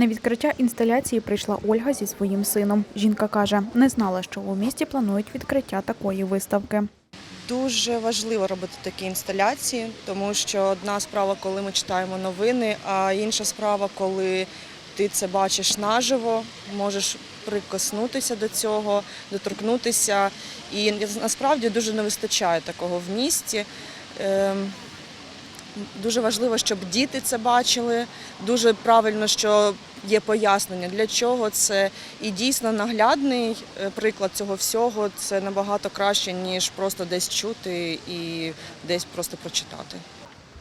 На відкриття інсталяції прийшла Ольга зі своїм сином. Жінка каже, не знала, що у місті планують відкриття такої виставки. Дуже важливо робити такі інсталяції, тому що одна справа, коли ми читаємо новини, а інша справа, коли ти це бачиш наживо, можеш прикоснутися до цього, доторкнутися. І насправді дуже не вистачає такого в місті. Дуже важливо, щоб діти це бачили. Дуже правильно, що є пояснення, для чого це. І дійсно наглядний е, приклад цього всього це набагато краще, ніж просто десь чути і десь просто прочитати.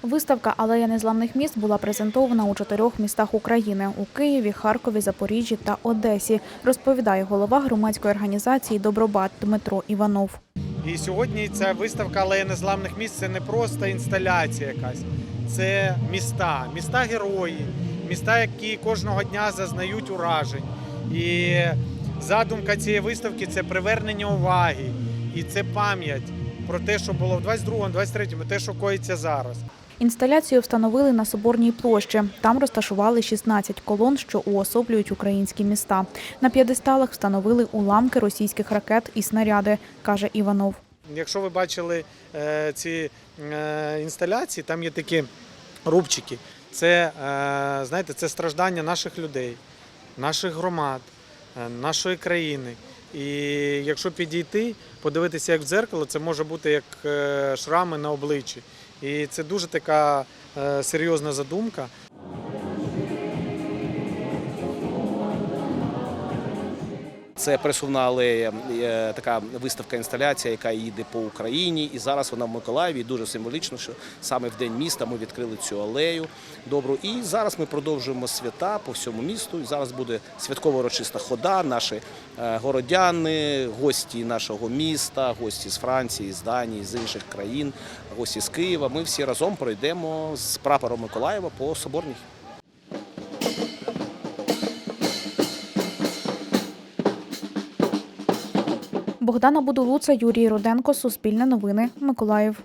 Виставка Алея незламних міст була презентована у чотирьох містах України у Києві, Харкові, Запоріжжі та Одесі, розповідає голова громадської організації Добробат Дмитро Іванов. І сьогодні ця виставка Алея незламних міст це не просто інсталяція якась, це міста, міста герої, міста, які кожного дня зазнають уражень. І задумка цієї виставки це привернення уваги і це пам'ять про те, що було в 22-му, 23-му, те, що коїться зараз. Інсталяцію встановили на Соборній площі. Там розташували 16 колон, що уособлюють українські міста. На п'єдесталах встановили уламки російських ракет і снаряди, каже Іванов. Якщо ви бачили е, ці е, інсталяції, там є такі рубчики. Це, е, знаєте, це страждання наших людей, наших громад, нашої країни. І якщо підійти, подивитися як в дзеркало, це може бути як шрами на обличчі. І це дуже така е, серйозна задумка. Це пересувна алея, е, така виставка інсталяція, яка їде по Україні. І зараз вона в Миколаєві. Дуже символічно, що саме в день міста ми відкрили цю алею добру. І зараз ми продовжуємо свята по всьому місту. І зараз буде святкова урочиста хода. Наші е, городяни, гості нашого міста, гості з Франції, з Данії, з інших країн, гості з Києва. Ми всі разом пройдемо з прапором Миколаєва по Соборній. Богдана Будулуца, Юрій Руденко, Суспільне новини, Миколаїв.